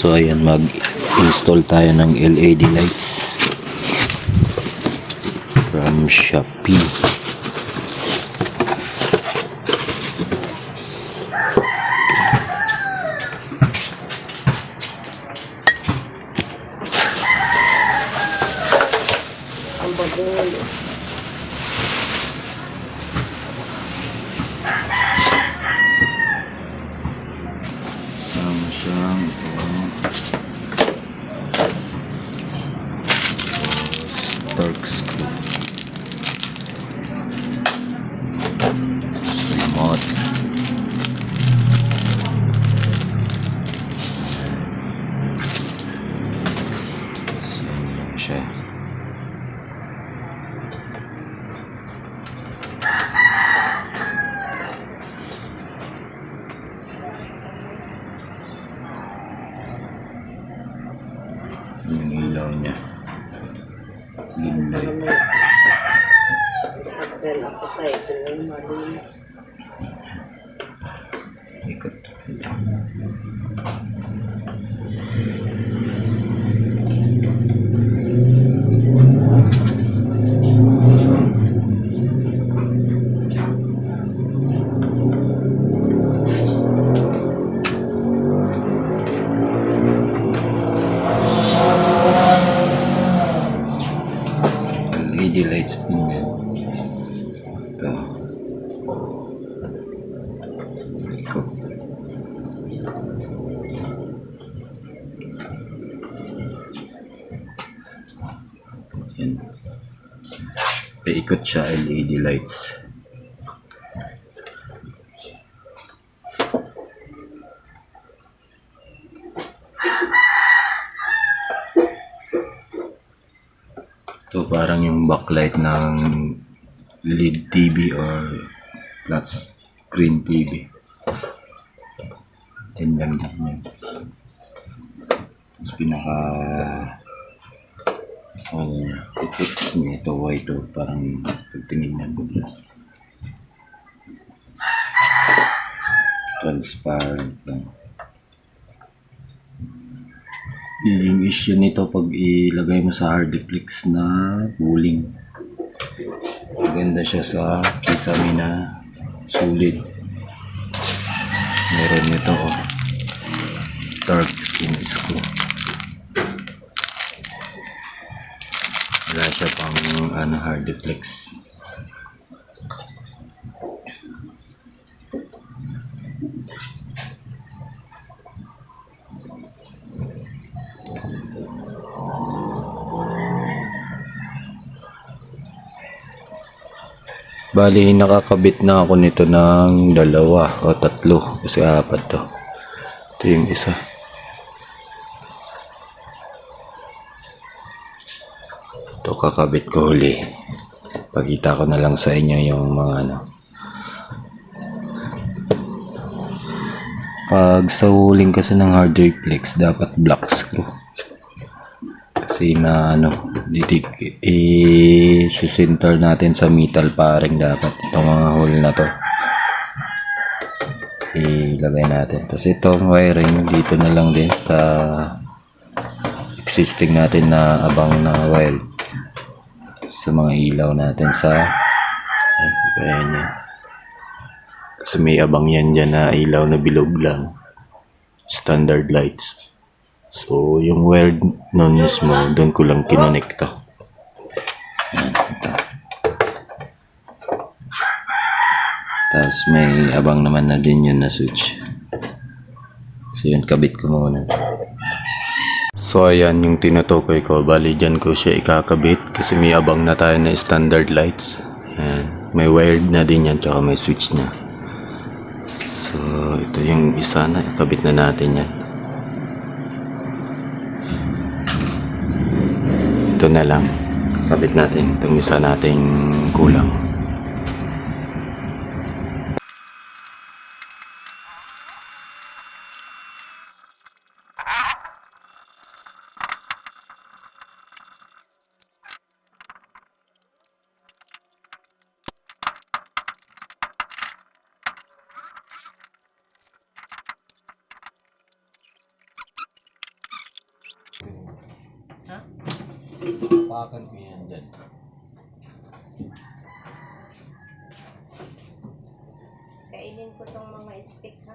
So ayan mag-install tayo ng LED lights from Shopee. Yan. Paikot siya LED lights. Ito parang yung backlight ng LED TV or flat screen TV. Yan lang yun. Tapos pinaka ano fix niya ito white to parang pag tinignan mo glass. Transparent lang. Yun yung issue nito pag ilagay mo sa hardiplex na cooling. Maganda siya sa kisame na sulit. Meron nito oh. Dark skin screw. Wala siya pang ano, hardiplex. Bali, nakakabit na ako nito ng dalawa o tatlo kasi apat to. Ito yung isa. Ito kakabit ko huli. Pakita ko na lang sa inyo yung mga ano. Pag sa huling kasi ng hard reflex, dapat black screw. Kasi na ano, ditik i-sinter natin sa metal paring dapat itong mga hole na to. Ilagay natin. Tapos itong wiring dito na lang din sa existing natin na abang na wire sa mga ilaw natin sa ay, kaya niya. Kasi may abang yan dyan na ilaw na bilog lang. Standard lights. So, yung wire nun mismo, doon ko lang kinonekta. Ayan. Tapos may abang naman na din yun na switch. So, yun, kabit ko muna. So, ayan yung tinutukoy ko. Bali, dyan ko siya ikakabit kasi may abang na tayo na standard lights. Ayan. May wired na din yan, tsaka may switch na. So, ito yung isa na. Ikabit na natin yan. Ito na lang. Kabit natin. Itong isa nating kulang. Pakan ko yan dyan. Kainin ko tong mga stick ha.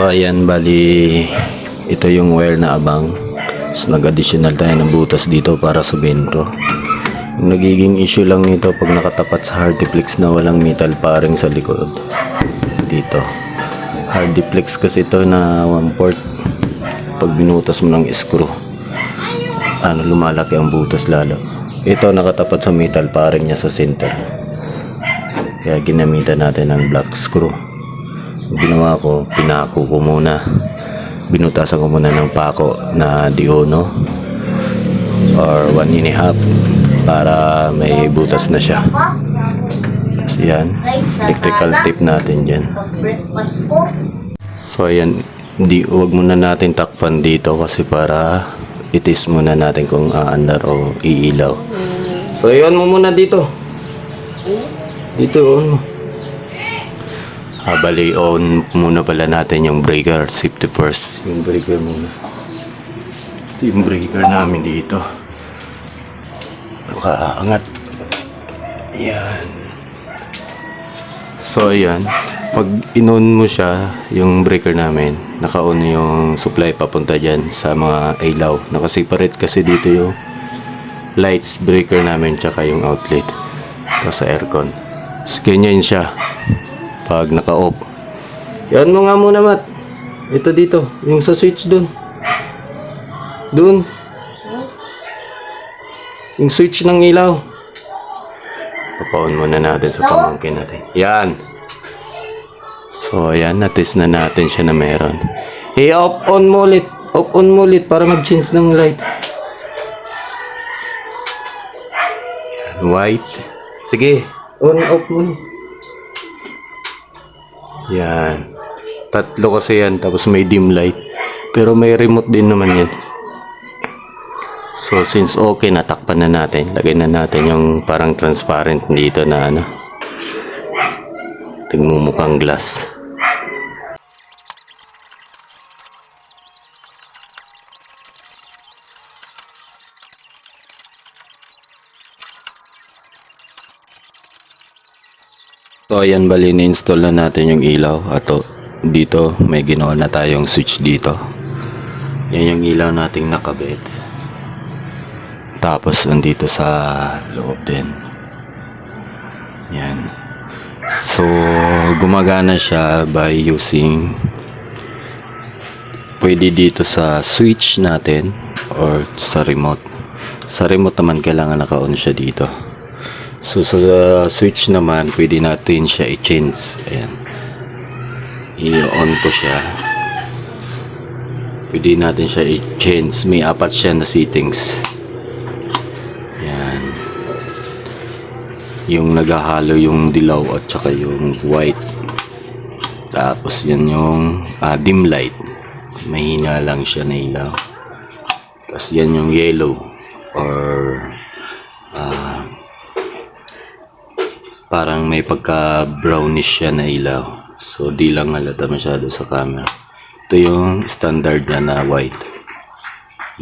So ayan, bali ito yung wire na abang. So nag-additional tayo ng butas dito para sa bento. Nagiging issue lang nito pag nakatapat sa hardiplex na walang metal paring sa likod. Dito. Hardiplex kasi ito na one port. Pag binutas mo ng screw, ano lumalaki ang butas lalo. Ito nakatapat sa metal paring niya sa center. Kaya ginamitan natin ng black screw ginawa ko, pinako ko muna. Binutasan ko muna ng pako na diono or one and a half para may butas na siya. Tapos yan, electrical tape natin dyan. So ayan, di, wag muna natin takpan dito kasi para itis muna natin kung aandar o iilaw. So iwan mo muna dito. Dito on mo. Ah, bali, on muna pala natin yung breaker, safety first. Yung breaker muna. Ito yung breaker namin dito. Nakaangat. Yan. So, ayan. Pag inon mo siya, yung breaker namin, naka-on yung supply papunta dyan sa mga ilaw. Nakaseparate kasi dito yung lights breaker namin tsaka yung outlet. Tapos sa aircon. So, ganyan siya. Pag naka-off. Yan mo nga muna, Mat. Ito dito. Yung sa switch dun. Dun. Yung switch ng ilaw. Papaon muna natin sa pamangkin natin. Yan. So, ayan. Natest na natin siya na meron. I-off on mo ulit. Off on mo ulit para mag-change ng light. Yan. White. Sige. On off mo ulit. Yan. Tatlo kasi yan. Tapos may dim light. Pero may remote din naman yan. So since okay, natakpan na natin. Lagay na natin yung parang transparent dito na ano. Tigmumukhang glass. So ayan bali na-install na natin yung ilaw. Ato dito may ginawa na tayong switch dito. Yan yung ilaw nating nakabit. Tapos nandito sa loob din. Yan. So, gumagana siya by using pwede dito sa switch natin or sa remote. Sa remote naman kailangan naka-on siya dito. So, sa switch naman, pwede natin siya i-change. Ayan. I-on ko siya. Pwede natin siya i-change. May apat siya na settings. Yan. Yung naghahalo yung dilaw at saka yung white. Tapos yan yung ah, dim light. Mahina lang siya na ilaw. Tapos yan yung yellow or parang may pagka brownish siya na ilaw. So di lang halata masyado sa camera. Ito yung standard niya na white.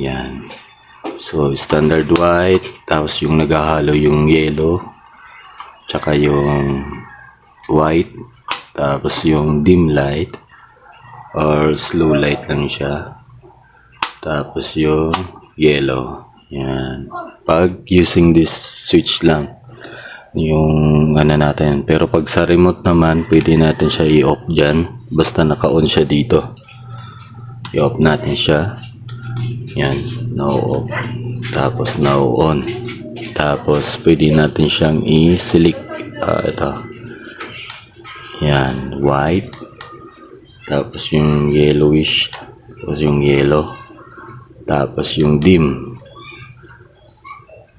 Yan. So standard white, tapos yung naghahalo yung yellow, tsaka yung white, tapos yung dim light or slow light lang siya. Tapos yung yellow. Yan. Pag using this switch lang, yung ano natin. Pero pag sa remote naman, pwede natin siya i-off dyan. Basta naka-on siya dito. I-off natin siya. Yan. Now off. Tapos now on. Tapos pwede natin siyang i-select. Ah, ito. Yan. White. Tapos yung yellowish. Tapos yung yellow. Tapos yung dim.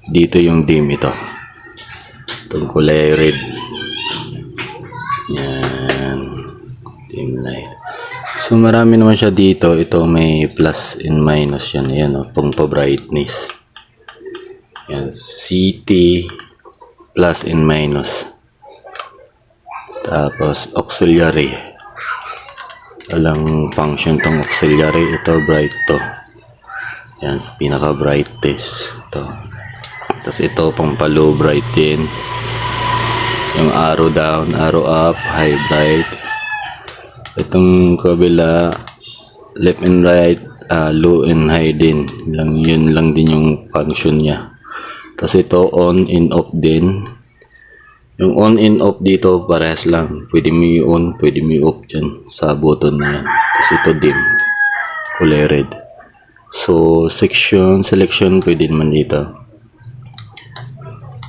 Dito yung dim ito. Itong kulay red. Yan. Dim light. So marami naman siya dito. Ito may plus and minus yan. Yan o. Pang brightness. Yan. CT plus and minus. Tapos auxiliary. Walang function tong auxiliary. Ito bright to. Yan pinaka brightest. Ito. Tapos ito pang palo bright. Yung arrow down, arrow up, high bright. Itong kabila, left and right, ah, low and high din. Lang, yun lang din yung function niya. Tapos ito on and off din. Yung on and off dito parehas lang. Pwede mo i-on, pwede mo i-off dyan sa button na yan. Tapos ito dim. Kulay red. So, section, selection, pwede naman dito.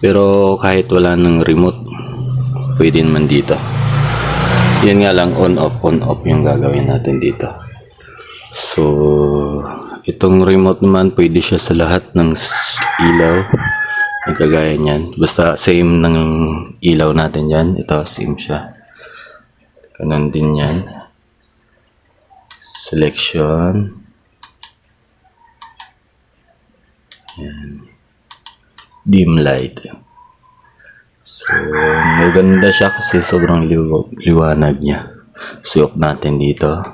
Pero kahit wala ng remote, pwede naman dito. Yan nga lang, on-off, on-off yung gagawin natin dito. So, itong remote naman, pwede siya sa lahat ng ilaw. Yung kagaya niyan. Basta same ng ilaw natin yan. Ito, same siya. Ganun din yan. Selection. Yan. Dim light. So, maganda siya kasi sobrang liw- liwanag niya. So, natin dito.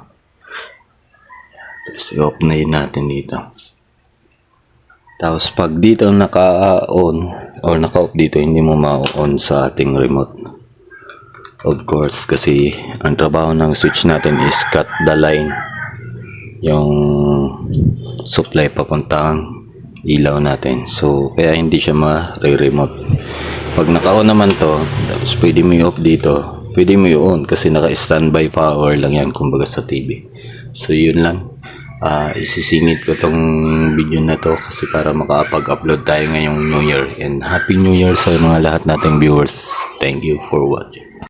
Tapos, na yun natin dito. Tapos, pag dito naka-on or naka-off dito, hindi mo ma-on sa ating remote. Of course, kasi ang trabaho ng switch natin is cut the line. Yung supply papuntang ilaw natin. So, kaya hindi siya ma-remote. Pag naka-on naman to, tapos pwede mo i-off dito, pwede mo i-on kasi naka-standby power lang yan kumbaga sa TV. So, yun lang. Ah, isisingit ko tong video na to kasi para makapag-upload tayo ngayong New Year. And Happy New Year sa mga lahat nating viewers. Thank you for watching.